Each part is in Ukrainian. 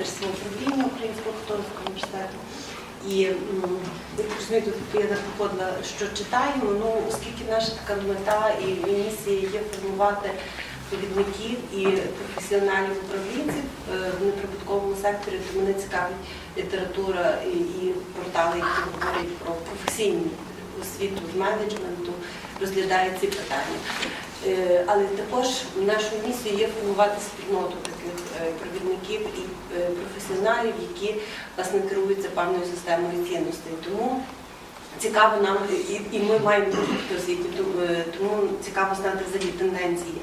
лідерство управління Українського католицького університету. І як розумієте, я так виходила, що читаємо, ну оскільки наша така мета і місія є формувати провідників і професіоналів управлінців е, в неприбутковому секторі, то мене цікавить література і, і портали, які говорять про професійну освіту з менеджменту, розглядають ці питання. Е, Але також нашою місією є формувати спільноту таких провідників і е, професіоналів, які власне керуються певною системою цінностей. Тому цікаво нам, і, і ми маємо бути освіті, тому- е, цікаво знати взагалі тенденції,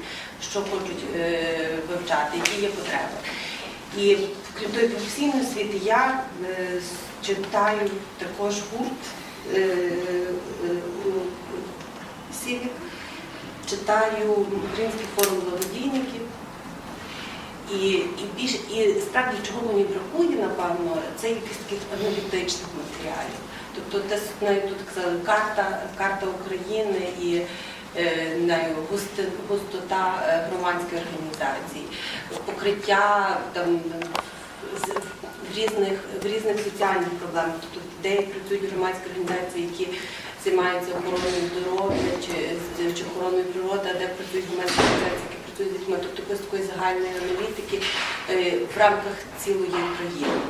що хочуть е, вивчати, які є потреби. І крім тої професійної освіти, я е, читаю також гурт е, е, Сівік, читаю Український форум благодійників. І, і більш і справді чого мені бракує, напевно, це якихось таких аналітичних матеріалів. Тобто, десь навіть тут казали карта, карта України і е, густота е, громадської організації, покриття там в різних в різних соціальних проблемах. Тобто де працюють громадські організації, які займаються охороною здоров'я чи, чи охороною природи, а де працюють громадські організації, з дітьми, тобто без такої загальної аналітики е, в рамках цілої країни.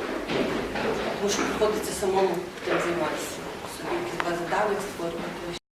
Тому що приходиться самому тим займатися, собі якісь бази даних